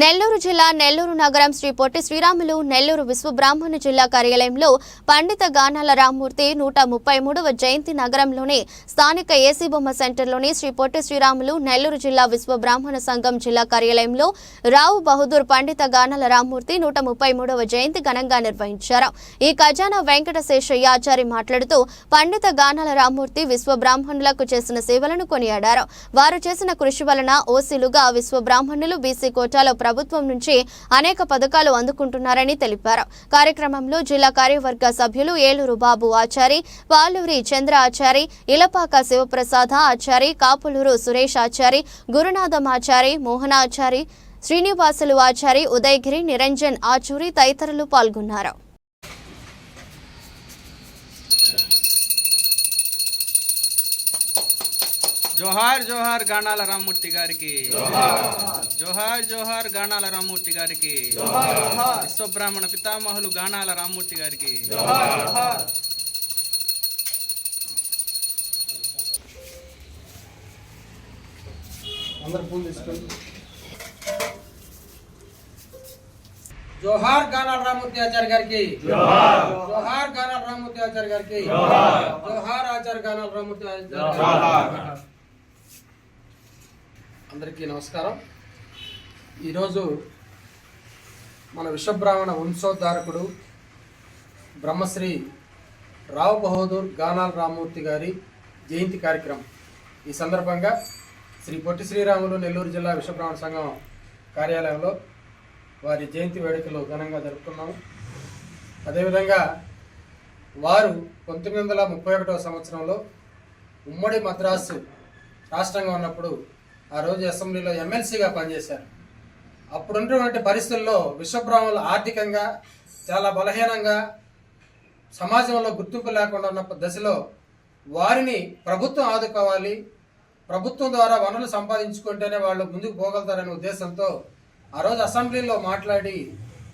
నెల్లూరు జిల్లా నెల్లూరు నగరం శ్రీ పొట్టి శ్రీరాములు నెల్లూరు విశ్వబ్రాహ్మణ జిల్లా కార్యాలయంలో పండిత గానాల రామ్మూర్తి నూట ముప్పై మూడవ జయంతి నగరంలోని స్థానిక ఏసీ బొమ్మ సెంటర్లోని శ్రీ పొట్టి శ్రీరాములు నెల్లూరు జిల్లా విశ్వబ్రాహ్మణ సంఘం జిల్లా కార్యాలయంలో రావు బహదూర్ పండిత గానాల రామ్మూర్తి నూట ముప్పై మూడవ జయంతి ఘనంగా నిర్వహించారు. ఈ ఖజానా వెంకట శేషయ్య ఆచారి మాట్లాడుతూ పండిత గానాల రామ్మూర్తి విశ్వబ్రాహ్మణులకు చేసిన సేవలను కొనియాడారు. వారు చేసిన కృషి వలన ఓసీలుగా విశ్వబ్రాహ్మణులు బీసీ కోటాలో ప్రభుత్వం నుంచి అనేక పథకాలు అందుకుంటున్నారని తెలిపారు. కార్యక్రమంలో జిల్లా కార్యవర్గ సభ్యులు ఏలూరు బాబు ఆచారి పాలూరి చంద్ర ఆచారి ఇలపాక శివప్రసాద ఆచారి కాపులూరు సురేష్ ఆచారి గురునాథం ఆచారి మోహనాచారి శ్రీనివాసులు ఆచారి ఉదయగిరి నిరంజన్ ఆచూరి తదితరులు పాల్గొన్నారు. జోహార్ జోహార్ గానాల రామ్మూర్తి గారికి. జోహార్. జోహార్ గానాల రామ్మూర్తి గారికి. విశ్వబ్రాహ్మణ పితామహులు గానాల రామ్మూర్తి గారికి. జోహార్ గానాల రామూర్తి ఆచార్య గారికి. జోహార్. గానాల రామూర్తి ఆచార్య గారికి. జోహార్. ఆచార్య గానాల రామూర్తి ఆచార్య గారికి. అందరికీ నమస్కారం. ఈరోజు మన విశ్వబ్రాహ్మణ వంశోద్ధారకుడు బ్రహ్మశ్రీ రావు బహదూర్ గానాల రామూర్తి గారి జయంతి కార్యక్రమం. ఈ సందర్భంగా శ్రీ పొట్టి శ్రీరాములు నెల్లూరు జిల్లా విశ్వబ్రాహ్మణ సంఘం కార్యాలయంలో వారి జయంతి వేడుకలు ఘనంగా జరుపుకున్నాము. అదేవిధంగా వారు పంతొమ్మిది వందల ముప్పై ఒకటవ సంవత్సరంలో ఉమ్మడి మద్రాసు రాష్ట్రంగా ఉన్నప్పుడు ఆ రోజు అసెంబ్లీలో ఎమ్మెల్సీగా పనిచేశారు. అప్పుడున్నటువంటి పరిస్థితుల్లో విశ్వబ్రాహ్మణులు ఆర్థికంగా చాలా బలహీనంగా సమాజంలో గుర్తింపు లేకుండా ఉన్న దశలో వారిని ప్రభుత్వం ఆదుకోవాలి ప్రభుత్వం ద్వారా వనరులు సంపాదించుకుంటేనే వాళ్ళు ముందుకు పోగలుగుతారనే ఉద్దేశంతో ఆ రోజు అసెంబ్లీలో మాట్లాడి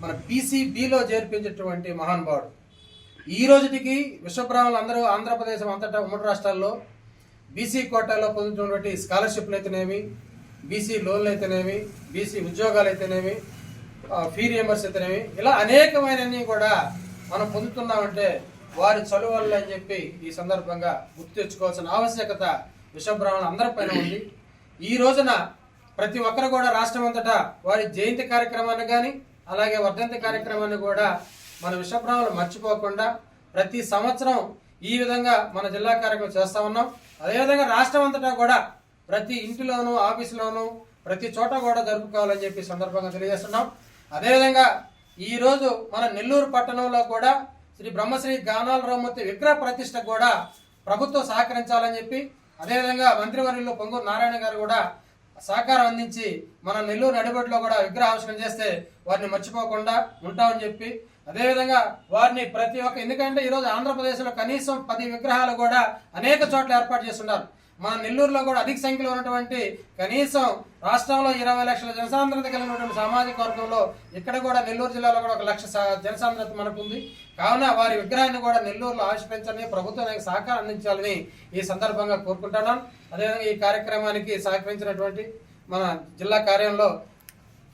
మన పీసీబీలో చేర్పించేటువంటి మహానుభావుడు. ఈ రోజుటికి విశ్వబ్రాహ్మణులు అందరూ ఆంధ్రప్రదేశ్ అంతటా ఉమ్మడి రాష్ట్రాల్లో బీసీ కోటాలో పొందుతున్నటువంటి స్కాలర్షిప్లు అయితేనేమి బీసీ లోన్లు అయితేనేమి బీసీ ఉద్యోగాలు అయితేనేమి ఫీ రియంబర్స్ అయితేనేమి ఇలా అనేకమైనవి కూడా మనం పొందుతున్నామంటే వారి చలువలు అని చెప్పి ఈ సందర్భంగా గుర్తు తెచ్చుకోవాల్సిన ఆవశ్యకత విశ్వబ్రాహ్మణులు అందరిపైన ఉంది. ఈ రోజున ప్రతి ఒక్కరు కూడా రాష్ట్రం అంతటా వారి జయంతి కార్యక్రమాన్ని కానీ అలాగే వర్ధంతి కార్యక్రమాన్ని కూడా మన విశ్వబ్రాహ్మణులు మర్చిపోకుండా ప్రతి సంవత్సరం ఈ విధంగా మన జిల్లా కార్యక్రమం చేస్తా ఉన్నాం. అదేవిధంగా రాష్ట్రం అంతటా కూడా ప్రతి ఇంటిలోనూ ఆఫీసులోనూ ప్రతి చోట కూడా జరుపుకోవాలని చెప్పి సందర్భంగా తెలియజేస్తున్నాం. అదేవిధంగా ఈరోజు మన నెల్లూరు పట్టణంలో కూడా శ్రీ బ్రహ్మశ్రీ గానాల రామూర్తి విగ్రహ ప్రతిష్ట కూడా ప్రభుత్వం సహకరించాలని చెప్పి అదేవిధంగా మంత్రివర్యులు పొంగూరు నారాయణ గారు కూడా సహకారం అందించి మన నెల్లూరు నడిబడిలో కూడా విగ్రహావిష్కరణ చేస్తే వారిని మర్చిపోకుండా ఉంటామని చెప్పి అదేవిధంగా వారిని ప్రతి ఒక్క ఎందుకంటే ఈరోజు ఆంధ్రప్రదేశ్లో కనీసం పది విగ్రహాలు కూడా అనేక చోట్ల ఏర్పాటు చేస్తున్నారు. మన నెల్లూరులో కూడా అధిక సంఖ్యలో ఉన్నటువంటి కనీసం రాష్ట్రంలో ఇరవై లక్షల జనసాంద్రత కలిగినటువంటి సామాజిక వర్గంలో ఇక్కడ కూడా నెల్లూరు జిల్లాలో కూడా ఒక లక్ష జనసాంద్రత మనకు ఉంది కావున వారి విగ్రహాన్ని కూడా నెల్లూరులో ఆవిష్కరించాలని ప్రభుత్వం సహకారం అందించాలని ఈ సందర్భంగా కోరుకుంటున్నాను అదేవిధంగా ఈ కార్యక్రమానికి సహకరించినటువంటి మన జిల్లా కార్యంలో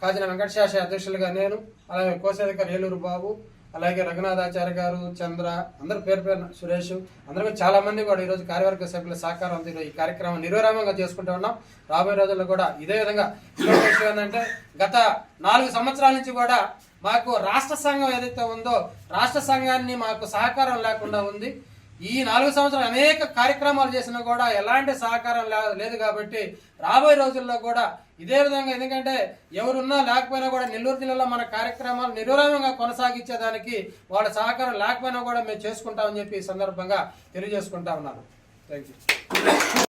కాజిన వెంకటశాష అధ్యక్షులుగా నేను అలాగే కోశాధికారి ఏలూరు బాబు అలాగే రఘునాథాచార్య గారు చంద్ర అందరు పేరు పేరు సురేష్ అందరూ చాలా మంది కూడా ఈరోజు కార్యవర్గ సభ్యుల సహకారంతో ఈ కార్యక్రమం నిర్విరామంగా చేసుకుంటూ ఉన్నాం. రాబోయే రోజుల్లో కూడా ఇదే విధంగా. విషయం ఏంటంటే గత నాలుగు సంవత్సరాల నుంచి కూడా మాకు రాష్ట్ర సంఘం ఏదైతే ఉందో రాష్ట్ర సంఘాన్ని మాకు సహకారం లేకుండా ఉంది. ఈ నాలుగు సంవత్సరాలు అనేక కార్యక్రమాలు చేసినా కూడా ఎలాంటి సహకారం లేదు కాబట్టి రాబోయే రోజుల్లో కూడా ఇదే విధంగా ఎందుకంటే ఎవరున్నా లేకపోయినా కూడా నెల్లూరు జిల్లాలో మన కార్యక్రమాలు నిర్విరామంగా కొనసాగించేదానికి వాళ్ళ సహకారం లేకపోయినా కూడా మేము చేసుకుంటామని చెప్పి ఈ సందర్భంగా తెలియజేసుకుంటా ఉన్నాను. Thank you